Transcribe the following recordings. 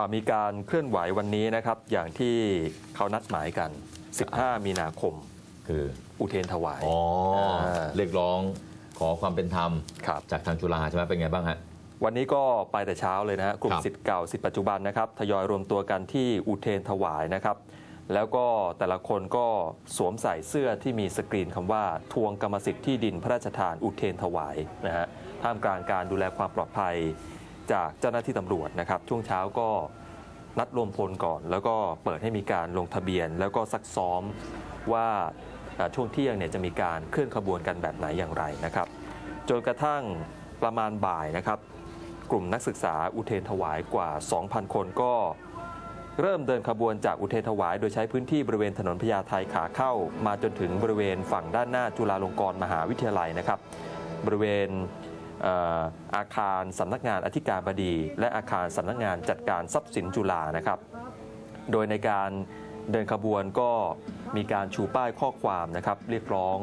อ่ามีการเคลื่อนไหววันนี้นะครับ อย่างที่เขานัดหมายกัน 15 มีนาคม คืออุเทรนถวายอ๋ออาเรียกร้องขอความเป็นธรรม ครับ จากทางจุฬาใช่ไหมเป็นไงบ้างฮะ วันนี้ก็ไปแต่เช้าเลยนะฮะกลุ่คมรับสิทธิ์เก่าสิทธิ์ปัจจุบันนะครับทยอยรวมตัวกันที่อุเทรนถวายนะครับ แล้วก็แต่ละคนก็สวมใส่เสื้อที่มีสกรีนคำว่าทวงกรรมสิทธิ์ที่ดินพระราชทานอุเทรนถวายนะฮะท่ามกลางการดูแลความปลอดภัย จากเจ้าหน้าที่ตำรวจนะครับ ช่วงเช้าก็นัดรวมพลก่อน แล้วก็เปิดให้มีการลงทะเบียน แล้วก็ซักซ้อมว่าช่วงเที่ยงเนี่ยจะมีการเคลื่อนขบวนกันแบบไหนอย่างไรนะครับ จนกระทั่งประมาณบ่ายนะครับ กลุ่มนักศึกษาอุเทนถวายกว่า 2,000 คนก็เริ่มเดินขบวนจากอุเทนถวาย โดยใช้พื้นที่บริเวณถนนพญาไทขาเข้า มาจนถึงบริเวณฝั่งด้านหน้าจุฬาลงกรณ์มหาวิทยาลัยนะครับ บริเวณ อาคารสำนักงานอธิการบดี และอาคารสำนักงานจัดการทรัพย์สินจุฬานะครับ โดยในการเดินขบวนก็มีการชูป้ายข้อความนะครับ เรียกร้อง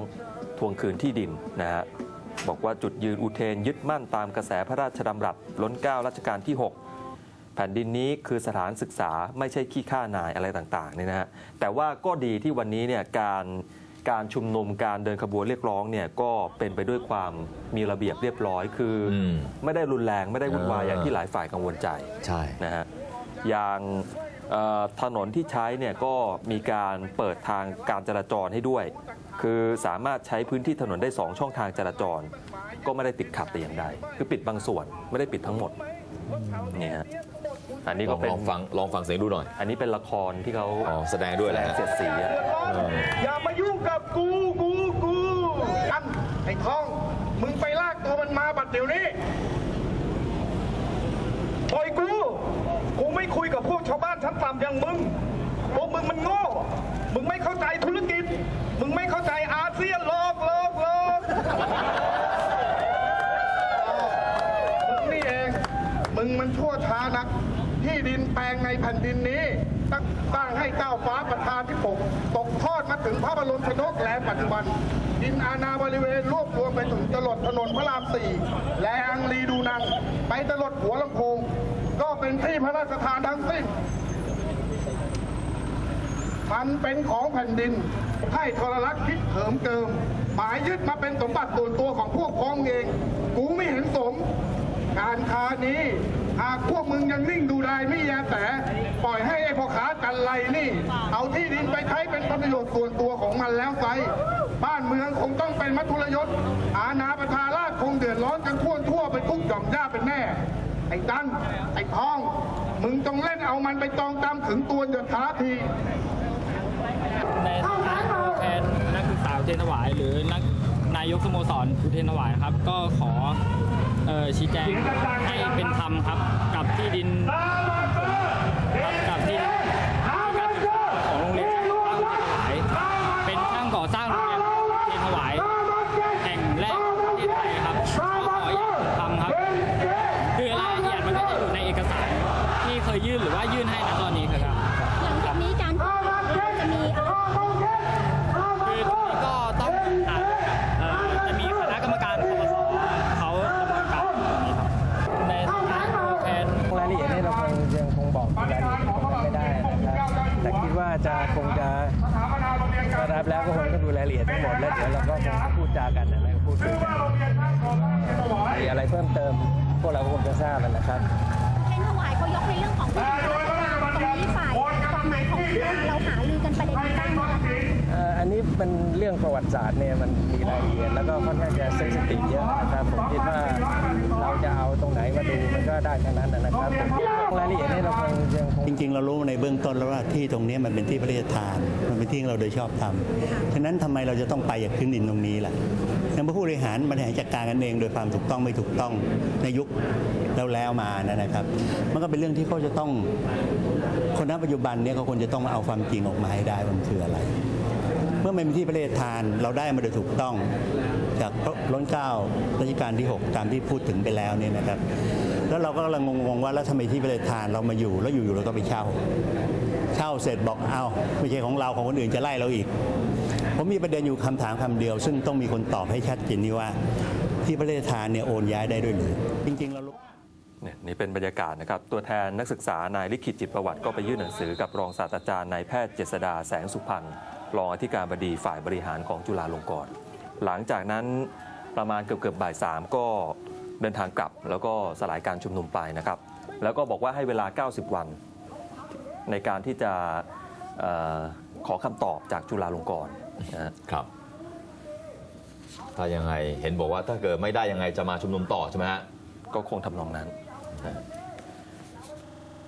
ทวงคืนที่ดินนะฮะบอกว่าจุดยืนอุเทนยึดมั่นตามกระแสพระราชดำรัสล้นเกล้ารัชกาลที่ 6 แผ่นดินนี้คือสถานศึกษาไม่ใช่ขี้ข้านายอะไรต่างๆเนี่ยนะฮะแต่ว่าก็ดีที่วันนี้เนี่ยการ การชุมนุมการเดินขบวนเรียกร้องเนี่ยก็เป็นไปด้วยความมีระเบียบเรียบร้อย คืออมไม่ได้รุนแรงไม่ได้วุ่นวายเออออย่างที่หลายฝ่ายกังวลใจใช่ นะฮะอย่างเอ่อถนนที่ใช้เนี่ยก็มีการเปิดทางการจราจรให้ด้วย คือสามารถใช้พื้นที่ถนนได้ 2 ช่องทางจราจร ก็ไม่ได้ติดขัดแต่อย่างใดคือปิดบางส่วนไม่ได้ปิดทั้งหมดเนี่ยฮะอันนี้ลก็องเป็นลองฟังลองฟังเสียงดูหน่อยอันนี้เป็นละครที่เขาอ๋อแสดงด้วยแหละแสดงเสียดสีอะเอออย่ามายุ่งกับกู กู กูอันไอ้ทอง มึงไปลากตัวมันมาบัดเดี๋ยวนี้ปล่อยกู กูไม่คุยกับพวกชาวบ้านชั้นต่ำอย่างมึง พวกมึงมันโง่ไม่เข้าใจธุรกิจ มึงไม่เข้าใจอาเซียนโลกโลกโลกมึงนี่เอง มึงมันชั่วช้านัก ที่ ดินแปลงในแผ่นดินนี้ตั้งตั้งให้เจ้าฟ้าประธานที่ปกตกทอดมาถึงพระบรมชนกและปัจจุบัน ดินอาณาบริเวณรวบรวมไปถึงตลอดถนนพระรามสี่และอังรีดูนัง ไปตลอดหัวลำโพง ก็เป็นที่พระราชทานทั้งสิ้นมันเป็นของแผ่นดิน ให้ทรลักษณ์คิดเหิมเกิมหมายยึดมาเป็นสมบัติส่วนตัวของพวกพ้องเอง กูไม่เห็นสม การค้านี้ หากพวกมึงยังนิ่งดูได้ไม่แยแต่ ปล่อยให้ไอ้พ่อค้ากันไรนี่ เอาที่ดินไปใช้เป็นประโยชน์ส่วนตัวของมันแล้วไซบ้านเมืองคงต้องเป็นมัทุรยศอาณาประชาราชคงเดือดร้อนกันทั่วทั่วไปทุกหย่อมย่าเป็นแน่ไอ้ตันไอ้ทอง มึงต้องเล่นเอามันไปตองตามถึงตัวเดือดท้าทีในฐานะตัวแทนนักศึกษาอุเทรนถวายหรือนักนายกสโมสรอุเทรนถวายครับ ก็ขอ เอ่อชี้แจงให้เป็นธรรมครับกับที่ดินครับกับที่ดินการศึกษาของโรงเรียนอุเทรนถวายเป็นช่างก่อสร้างโรงเรียนอุเทรนถวายแห่งแรกในประเทศไทยครับก็ขออย่างเป็นธรรมครับ คือรายละเอียดมันก็จะอยู่ในเอกสารที่เคยยื่นหรือว่ายื่นให้ณตอนนี้ครับ หลังจากนี้การก่อสร้างเราจะมีเอ่อคือตรงนี้ก็ต้องอ่า กันไม่ได้นะครับแต่คิดว่าจะคงจะถ้ารับแล้วก็คงจะดูรายละเอียดทั้งหมดแล้วเดี๋ยวเราก็คงจะพูดจากันนะพูดคุยกันมีอะไรเพิ่มเติม พวกเราก็คงจะทราบกันนะครับเทนถวายเขายกในเรื่องของที่ดินพระราชทานตรงฝ่ายความหมายของเราหาลือกันประเด็น เป็นเรื่องประวัติศาสตร์เนี่ยมันมีรายละเอียดแล้วก็ค่อนข้างจะเซนซิทีฟเยอะนะครับผมคิดว่าเราจะเอาตรงไหนมาดูมันก็ได้ทั้งนั้นนะครับรายละเอียดนี่เราคงยังจริง ๆ เรารู้ในเบื้องต้นแล้วว่าที่ตรงนี้มันเป็นที่พระราชทาน มันเป็นที่เราโดยชอบทำฉะนั้นทำไมเราจะต้องไปจากพื้นดินตรงนี้ล่ะยังผู้บริหารบริหารจัดการกันเอง โดยความถูกต้องไม่ถูกต้องในยุคแล้วแล้วมานะครับ มันก็เป็นเรื่องที่เขาจะต้องคนณปัจจุบันเนี่ยเขาควรจะต้องมาเอาความจริงออกมาให้ได้ว่ามันคืออะไร เมื่อมันเป็นที่พระราชทานเราได้มาโดยถูกต้อง จากพระล้นเกล้ารัชกาลที่ 6 ตามที่พูดถึงไปแล้วเนี่ยนะครับ แล้วเราก็กำลังงงๆว่าแล้วทำไมที่พระราชทานเรามาอยู่แล้วอยู่ๆเราก็ไปเช่า เช่าเสร็จบอกเอาไม่ใช่ของเราของคนอื่นจะไล่เราอีก ผมมีประเด็นอยู่คำถามคำเดียว ซึ่งต้องมีคนตอบให้ชัดเจนนี่ว่าที่พระราชทานเนี่ยโอนย้ายได้ด้วยหรือจริงๆเราเนี่ยนี่เป็นบรรยากาศนะครับ ตัวแทนนักศึกษานายลิขิตจิตประวัติก็ไปยื่นหนังสือกับรองศาสตราจารย์นายแพทย์เจษดาแสงสุพรรณ รองอธิการบดีฝ่ายบริหารของจุฬาลงกรณ์หลังจากนั้นประมาณเกือบเกือบๆบ่ายสามก็เดินทางกลับ แล้วก็สลายการชุมนุมไปนะครับ แล้วก็บอกว่าให้เวลา 90 วัน ในการที่จะเออขอคำตอบจากจุฬาลงกรณ์นะฮะครับ ถ้ายังไงเห็นบอกว่าถ้าเกิดไม่ได้ยังไงจะมาชุมนุมต่อใช่ไหมฮะก็คงทำนองนั้นฮะ